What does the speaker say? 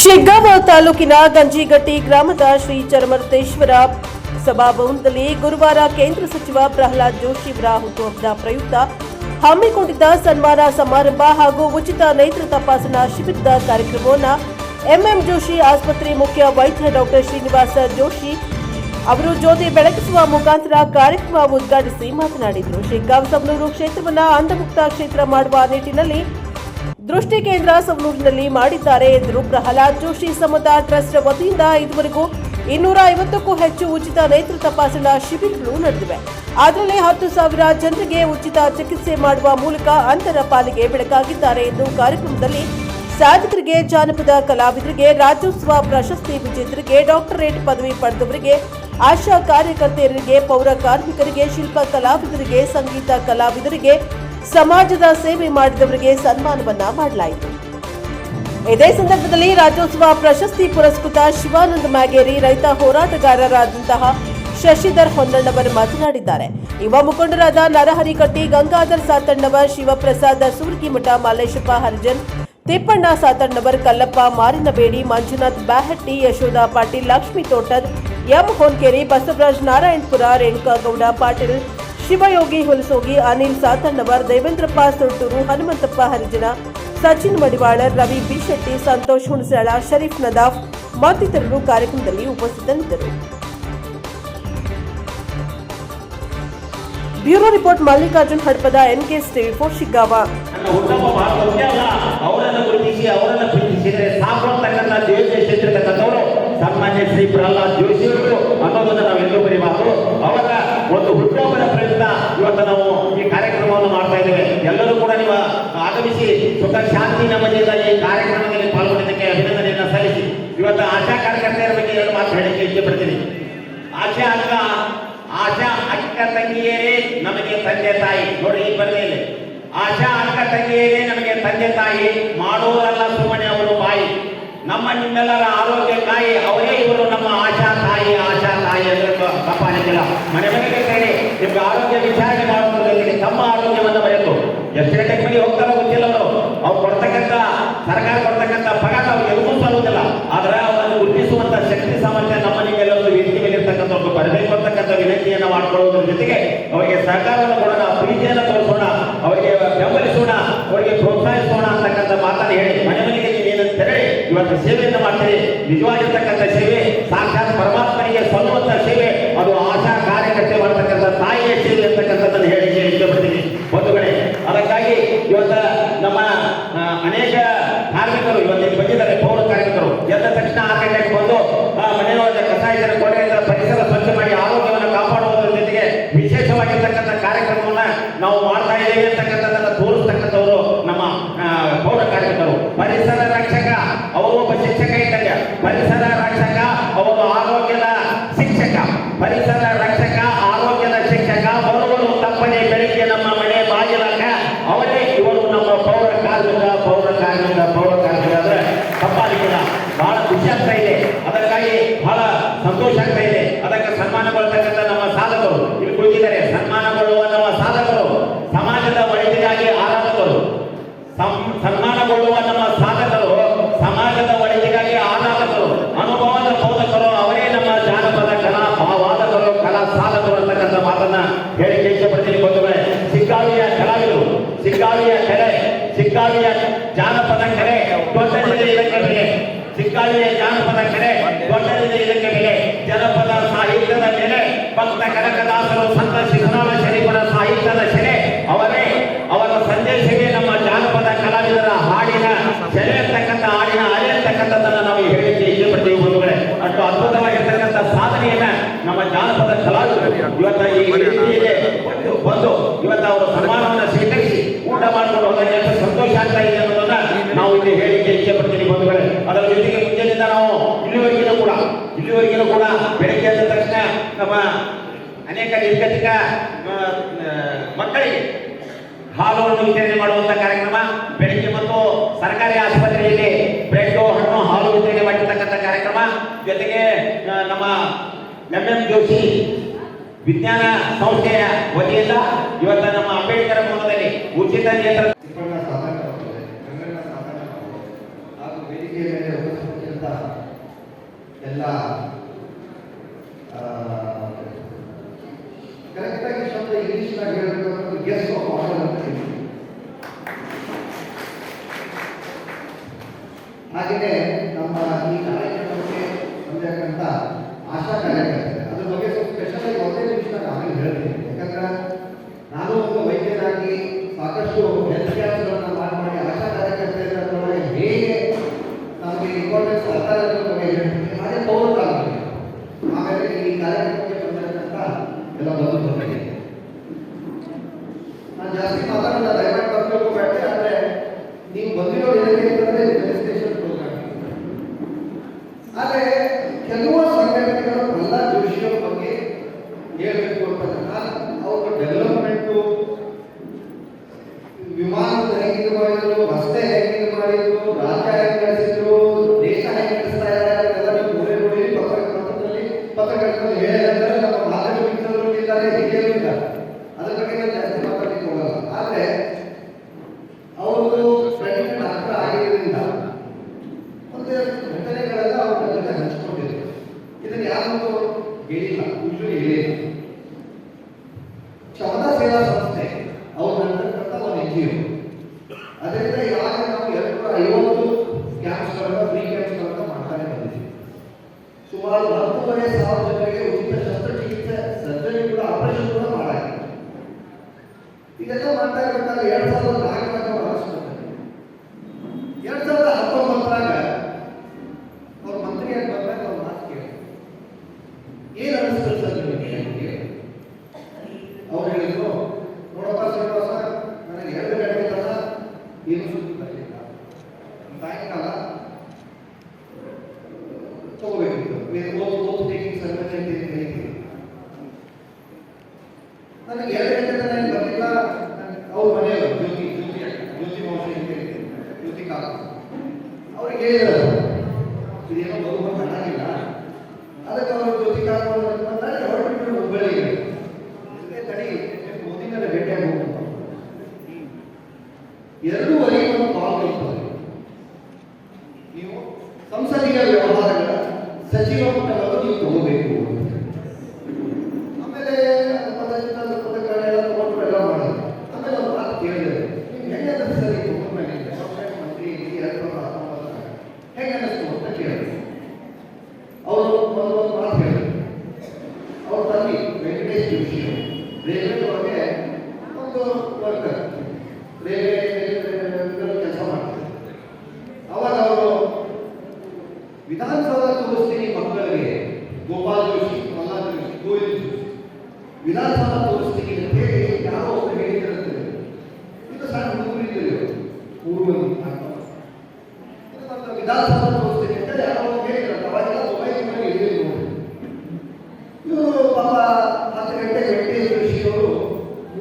ಶಿಗ್ಗಾಂವ ತಾಲೂಕಿನ ಗಂಜಿಗಟ್ಟಿ ಗ್ರಾಮದ ಶ್ರೀ ಚರಮರತೇಶ್ವರ ಸಭಾಭವನದಲ್ಲಿ ಗುರುವಾರ ಕೇಂದ್ರ ಸಚಿವ ಪ್ರಹ್ಲಾದ್ ಜೋಶಿ ಅವರ ಹುಟ್ಟುಹಬ್ಬದ ಪ್ರಯುಕ್ತ ಹಮ್ಮಿಕೊಂಡಿದ್ದ ಸನ್ಮಾನ ಸಮಾರಂಭ ಹಾಗೂ ಉಚಿತ ನೇತ್ರ ತಪಾಸಣಾ ಶಿಬಿರದ ಕಾರ್ಯಕ್ರಮವನ್ನು ಎಂಎಂ ಜೋಶಿ, ಆಸ್ಪತ್ರೆ ಮುಖ್ಯ ವೈದ್ಯ ಡಾಕ್ಟರ್ ಶ್ರೀನಿವಾಸ ಜೋಶಿ ಅವರು ಜ್ಯೋತಿ ಬೆಳಗಿಸುವ ಮುಖಾಂತರ ಕಾರ್ಯಕ್ರಮ ಉದ್ಘಾಟಿಸಿ ಮಾತನಾಡಿದರು. ಶಿಗ್ಗಾಂವ್ ಸಬನೂರು ಕ್ಷೇತ್ರವನ್ನು ಅಂಧಮುಕ್ತ ಕ್ಷೇತ್ರ ಮಾಡುವ ನಿಟ್ಟಿನಲ್ಲಿ ದೃಷ್ಟಿ ಕೇಂದ್ರ ಸವಲೂರಿನಲ್ಲಿ ಮಾಡಿದ್ದಾರೆ ಎಂದರು. ಪ್ರಹ್ಲಾದ್ ಜೋಶಿ ಸಮುದಾಯ ಟ್ರಸ್ಟ್ ವತಿಯಿಂದ ಇದುವರೆಗೂ ಇನ್ನೂರ ಐವತ್ತಕ್ಕೂ ಹೆಚ್ಚು ಉಚಿತ ನೇತ್ರ ತಪಾಸಣಾ ಶಿಬಿರಗಳು ನಡೆದಿವೆ. ಅದರಲ್ಲಿ ಹತ್ತು ಸಾವಿರ ಜನರಿಗೆ ಉಚಿತ ಚಿಕಿತ್ಸೆ ಮಾಡುವ ಮೂಲಕ ಅಂತರ ಪಾಲಿಗೆ ಬೆಳಕಾಗಿದ್ದಾರೆ ಎಂದು ಕಾರ್ಯಕ್ರಮದಲ್ಲಿ ಸಾಧಕರಿಗೆ, ಜಾನಪದ ಕಲಾವಿದರಿಗೆ, ರಾಜ್ಯೋತ್ಸವ ಪ್ರಶಸ್ತಿ ವಿಜೇತರಿಗೆ, ಡಾಕ್ಟರೇಟ್ ಪದವಿ ಪಡೆದವರಿಗೆ, ಆಶಾ ಕಾರ್ಯಕರ್ತೆಯರಿಗೆ, ಪೌರ ಕಾರ್ಮಿಕರಿಗೆ, ಶಿಲ್ಪ ಕಲಾವಿದರಿಗೆ, ಸಂಗೀತ ಕಲಾವಿದರಿಗೆ ಸಮಾಜದ ಸೇವೆ ಮಾಡಿದವರಿಗೆ ಸನ್ಮಾನವನ್ನ ಮಾಡಲಾಯಿತು. ಇದೇ ಸಂದರ್ಭದಲ್ಲಿ ರಾಜ್ಯೋತ್ಸವ ಪ್ರಶಸ್ತಿ ಪುರಸ್ಕೃತ ಶಿವಾನಂದ ಮ್ಯಾಗೇರಿ ರೈತ ಹೋರಾಟಗಾರರಾದಂತಹ ಶಶಿಧರ್ ಹೊನ್ನಣ್ಣವರು ಮಾತನಾಡಿದ್ದಾರೆ. ಯುವ ಮುಖಂಡರಾದ ನರಹರಿಕಟ್ಟಿ ಗಂಗಾಧರ್ ಸಾತಣ್ಣವರ್, ಶಿವಪ್ರಸಾದ್ ಸೂರ್ಗಿಮಠ ಮಲ್ಲೇಶಪ್ಪ ಹರಿಜನ್, ತಿಪ್ಪಣ್ಣ ಸಾತಣ್ಣವರ್, ಕಲ್ಲಪ್ಪ ಮಾರಿನಬೇಡಿ, ಮಂಜುನಾಥ್ ಬ್ಯಾಹಟ್ಟಿ ಯಶೋಧ ಪಾಟೀಲ್, ಲಕ್ಷ್ಮೀ ತೋಟದ್ ಎಂ ಹೊನ್ಕೇರಿ, ಬಸವರಾಜ್ ನಾರಾಯಣಪುರ, ರೇಣುಕಾಗೌಡ ಪಾಟೀಲ್ ಶಿವಯೋಗಿ ಹುಲಸೋಗಿ, ಅನಿಲ್ ಸಾತಣ್ಣವರ್ ದೇವೇಂದ್ರಪ್ಪ ಸೊಟ್ಟೂರು ಹನುಮಂತಪ್ಪ ಹರಿಜನ, ಸಚಿನ್ ಮಡಿವಾಳ, ರವಿ ಬಿ ಶೆಟ್ಟಿ, ಸಂತೋಷ್ ಹುಣಸಳ, ಶರೀಫ್ ನದಾಫ್ ಮತ್ತಿತರರು ಕಾರ್ಯಕ್ರಮದಲ್ಲಿ ಉಪಸ್ಥಿತರಿದ್ದರು. Bureau report Mallikarjun Hadapada NKS TV four Shiggaon ಸನ್ಮಾನ್ಯ ಶ್ರೀ ಪ್ರಹ್ಲಾದ್ ಜೋಶಿ ಅವರು ಅನ್ನೋದನ್ನು ನಾವೆಲ್ಲರೂ ಬರೀಬಾರ್ದು ಅವರ ಒಂದು ಹುಟ್ಟುಹಬ್ಬದ ಪ್ರಯುಕ್ತ ಇವತ್ತು ನಾವು ಈ ಕಾರ್ಯಕ್ರಮವನ್ನು ಮಾಡ್ತಾ ಇದ್ದೇವೆ ಎಲ್ಲರೂ ಕೂಡ ನೀವು ಆಗಮಿಸಿ ಸುಖ ಶಾಂತಿ ನಮ್ಮದಿಂದ ಈ ಕಾರ್ಯಕ್ರಮದಲ್ಲಿ ಪಾಲ್ಗೊಂಡಿದ್ದಕ್ಕೆ ಅಭಿನಂದನೆಯನ್ನು ಸಲ್ಲಿಸಿ. ಇವತ್ತು ಆಶಾ ಕಾರ್ಯಕರ್ತೆಯರ ಬಗ್ಗೆ ಎರಡು ಮಾತು ಹೇಳಕ್ಕೆ ಇಷ್ಟಪಡ್ತೀನಿ ಆಶಾ ಅಕ್ಕ ಆಶಾ ಅಕ್ಕ ತಂಗಿಯರೇ ನಮಗೆ ತಂದೆ ತಾಯಿ. ನೋಡಿ ಈ ಆಶಾ ಅಕ್ಕ ತಂಗಿಯರೇ ನಮಗೆ ತಂದೆ ತಾಯಿ. ಮಾಡೋರಲ್ಲ ಸುಮ್ಮನೆ ಅವರು ಬಾಯಿ. ನಮ್ಮ ನಿಮ್ಮೆಲ್ಲರ ಆರೋಗ್ಯಕ್ಕಾಗಿ ಅವರೇ ಇವರು ನಮ್ಮ ಆಶಾ ತಾಯಿ ಆಶಾ ತಾಯಿ ಅಂದ್ರೆ ಮನೆ ಮನೆಗೆ ಕೇಳಿ. ನಿಮ್ಗೆ ಆರೋಗ್ಯ ವಿಚಾರಣೆ ಮಾಡುವುದರಲ್ಲಿ ತಮ್ಮ ಆರೋಗ್ಯವನ್ನು ಬರೆಯಲು ಎಷ್ಟು ಗಂಟೆಗೆ ಮನೆ ಹೋಗ್ತಾರೋ ಗೊತ್ತಿಲ್ಲ ಅವರು ಅವ್ರು ಕೊಡ್ತಕ್ಕಂಥ ಸರ್ಕಾರ ಕೊಡ್ತಕ್ಕಂಥ ಪಗಾರ ಅವ್ರಿಗೆ ಎದುರು ಸಾಲುವುದಿಲ್ಲ ಆದ್ರೆ ಗುರುತಿಸುವಂತ ಶಕ್ತಿ, ಸಾಮರ್ಥ್ಯ ವೇದಿಕೆ ಒಂದು ಇರ್ತಕ್ಕಂಥವ್ರು ಬರಬೇಕು ಅಂತಕ್ಕಂಥ ವಿನಂತಿಯನ್ನು ಮಾಡಿಕೊಳ್ಳುವುದರ ಜೊತೆಗೆ ಅವರಿಗೆ ಸಹಕಾರವನ್ನು ಕೊಡೋಣ, ಪ್ರೀತಿಯನ್ನು ತೋರಿಸೋಣ, ಅವರಿಗೆ ಬೆಂಬಲಿಸೋಣ, ಅವರಿಗೆ ಪ್ರೋತ್ಸಾಹಿಸೋಣ ಅಂತಕ್ಕಂಥ ಮಾತನ್ನು ಹೇಳಿ, ಮನೆ ಮನೆಗೆ ಏನಂತ ಹೇಳಿ, ಇವತ್ತು ಸೇವೆಯನ್ನು ಮಾಡ್ತೀರಿ. ನಿಜವಾಗಿರ್ತಕ್ಕಂಥ ಸೇವೆ, ಸಾಕ್ಷಾತ್ ಪರಮಾತ್ಮನಿಗೆ ಸಲ್ಲುವಂತ ಸೇವೆ, ಅದು ಆಶಾ ಸಿಗ್ಗಾವಿಯ ಕಲೆ ಸಿಗ್ಗಾವಿಯ ಜಾನಪದ ಕಲೆ ದೊಡ್ಡದಿದೆ ಇದಕ್ಕೆ ಬೆಲೆ ಸಿಗ್ಗಾವಿಯ ಜಾನಪದ ಕಲೆ ದೊಡ್ಡದಿದೆ ಇದಕ್ಕೆ ಬೆಲೆ ಜನಪದ ಸಾಹಿತ್ಯದ ಮೇಲೆ ಭಕ್ತ ಕನಕದಾಸರು ಸಂತ ಶಿವನಾಮ ಶರೀಫರ ಸಾಹಿತ್ಯದ ಶೆಲೆ ಆಗ್ತಾ ಇದೆ ಅನ್ನೋದನ್ನ ನಾವು ಇಲ್ಲಿ ಹೇಳಿಕೆ ಇಷ್ಟಪಡ್ತೀನಿ ಬಂಧುಗಳೇ. ಅದರ ಜೊತೆಗೆ ಮುಂಜಾನೆಯಿಂದ ನಾವು ಇಲ್ಲಿವರೆಗಿನೂ ಕೂಡ ಇಲ್ಲಿವರೆಗಿನೂ ಕೂಡ ಬೆಳಗ್ಗೆ ಎದ್ದ ತಕ್ಷಣ ನಮ್ಮ ಅನೇಕ ನಿರ್ಗತಿಕ ಮಕ್ಕಳಿಗೆ ಹಾಲುವನ್ನು ವಿತರಣೆ ಮಾಡುವಂತ ಕಾರ್ಯಕ್ರಮ, ಬೆಳಗ್ಗೆ ಮತ್ತು ಸರ್ಕಾರಿ ಆಸ್ಪತ್ರೆಯಲ್ಲಿ ಬ್ರೆಡ್ ಹಣ್ಣು, ಹಾಲು ವಿತರಣೆ ಮಾಡಿರ್ತಕ್ಕಂಥ ಕಾರ್ಯಕ್ರಮ, ಜೊತೆಗೆ ನಮ್ಮ ಎಂ ಎಂ ಜೋಶಿ ವಿಜ್ಞಾನ ಸಂಸ್ಥೆಯ ವತಿಯಿಂದ ಇವತ್ತು ನಮ್ಮ ಅಂಬೇಡ್ಕರ್ ಭವನದಲ್ಲಿ ಉಚಿತ ನೇತ್ರ ಎಲ್ಲ ಕರೆಕ್ಟಾಗಿ ಶಬ್ದ ಇಂಗ್ಲೀಷ್ನಾಗ ಹೇಳಬೇಕು ಗೆಸ್ ಆಫ್ ಅಂತ ನಮ್ಮ ಈ ಕಾರ್ಯಕ್ರಮಕ್ಕೆ ಬಂದಿರತಕ್ಕಂಥ ಆಶಾ ಕಾರ್ಯಕರ್ತರು, ಅದ್ರ ಬಗ್ಗೆ ಒಂದೇ ಹೇಳ್ತೀನಿ. ಯಾಕಂದ್ರೆ ನಾನು ಒಂದು ವೈದ್ಯರಾಗಿ ಸಾಕಷ್ಟು ಹೆಲ್ತ್ ಕ್ಯಾಂಪ್ಗಳನ್ನು ಮಾಡಿ ಆಶಾ ಕಾರ್ಯಕರ್ತರೊಳಗೆ ಹೇಗೆ ನಮಗೆ ಇಂಪಾರ್ಟೆನ್ಸ್ ಸರ್ಕಾರ ಬಗ್ಗೆ ಹೇಳ್ತೀನಿ ಹಾಗೆ ಪೌರ ಆಮೇಲೆ ಈ ಕಾರ್ಯಕ್ರಮಕ್ಕೆ ಬಂದಿರತಕ್ಕಂಥ ಎಲ್ಲ ಬಂದು ಬಂದಿದೆ ನಾನು ಜಾಸ್ತಿ ಮಾತಾಡೋಲ್ಲ ದಯಮಾಡಿ ಬರ್ಕೋಬೇಡ ಆದರೆ ನೀವು ಬಂದಿರೋದು ಏನಕ್ಕೆ ಅಂತಂದ್ರೆ ರಿಜಿಸ್ಟ್ರೇಷನ್ ಪ್ರೋಗ್ರಾಮ್ ಆದರೆ ಕೆಲವು ಸಂಘಟನೆಗಳು ಪ್ರಹ್ಲಾದ್ ಜೋಶಿಯವರ ಬಗ್ಗೆ ಹೇಳಬೇಕು ಅಂತಂದ್ರೆ ನಾನು ಅವ್ರ ಡೆವಲಪ್ಮೆಂಟು ವಿಮಾನದ ಹೆಂಗೆ ಮಾಡಿದ್ರು, ರಸ್ತೆ ಹೆಂಗೆ ಮಾಡಿದ್ರು ರಾಜ್ಯ ಹೆಂಗೆ ನಡೆಸಿದ್ರು ಇದನ್ನು ಯಾರು ಹೇಳಿಲ್ಲ ಯೂಶಲಿ ಹೇಳಿಲ್ಲ ಕ್ಷಮತಾ ಸೇವಾ ಸಂಸ್ಥೆ ಅವ್ರು ನಡೆತಕ್ಕಂಥ ಒಂದು ಎನ್ ಜಿ ಒ ಅದರಿಂದ ಇವಾಗ ನಾವು ಎರಡು ಐವತ್ತು ಕ್ಯಾಂಪ್ಸ್ಗಳನ್ನ ಫ್ರೀ ಕ್ಯಾಂಪ್ಸ್ಗಳನ್ನ ಮಾಡ್ತಾನೆ ಬಂದಿದ್ದೀವಿ ಸುಮಾರು ಹತ್ತುವರೆ ಸಾವಿರ ಜನರಿಗೆ ಉಚಿತ ಶಸ್ತ್ರಚಿಕಿತ್ಸೆ ಸರ್ಜರಿ ಕೂಡ ಆಪರೇಷನ್ ಕೂಡ ಮಾಡಾಗಿದೆ ಇದೆಲ್ಲ ಮಾಡ್ತಾ ಇರ್ಬೇಕಾದ್ರೆ ಎರಡ್ ಸಾವಿರದ ನಾಲ್ಕರಾಗ ಅವ್ರು ಹೇಳಿದ್ರು, ನೋಡಪ್ಪ ಶ್ರೀನಿವಾಸ ನನಗೆ ಎರಡು ಏನು ಸುದ್ದಿ ಬರಲಿಲ್ಲ. ಸಾಯಂಕಾಲ ತಗೋಬೇಕಿತ್ತು. ಓದ್ ನನಗೆ ಎರಡು ಗಂಟೆ ಅವ್ರ ಮನೆಯವರು, ಜ್ಯೋತಿ ಜ್ಯೋತಿ ಜ್ಯೋತಿ ಕಾಕ. ಅವ್ರಿಗೆ ಹೇಳಿದ್ರು रेलवे हो गए हम तो वर्कर रेलवे